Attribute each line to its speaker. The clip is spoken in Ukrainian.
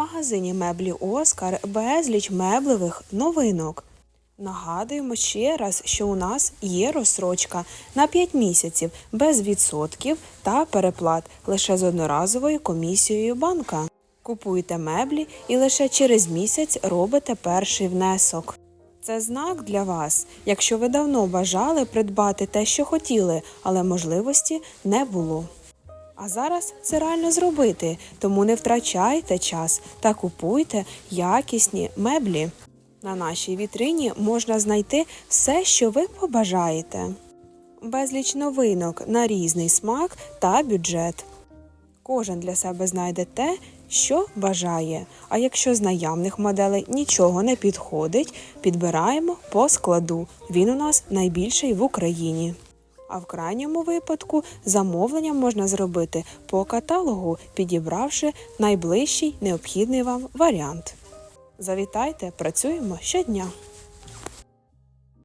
Speaker 1: магазині меблі Оскар безліч меблевих новинок. Нагадуємо ще раз, що у нас є розсрочка на 5 місяців без відсотків та переплат лише з одноразовою комісією банка. Купуйте меблі і лише через місяць робите перший внесок. Це знак для вас, якщо ви давно бажали придбати те, що хотіли, але можливості не було. А зараз це реально зробити, тому не втрачайте час та купуйте якісні меблі. На нашій вітрині можна знайти все, що ви побажаєте. Безліч новинок на різний смак та бюджет. Кожен для себе знайде те, що бажає. А якщо з наявних моделей нічого не підходить, підбираємо по складу. Він у нас найбільший в Україні. А в крайньому випадку замовлення можна зробити по каталогу, підібравши найближчий необхідний вам варіант. Завітайте, працюємо щодня.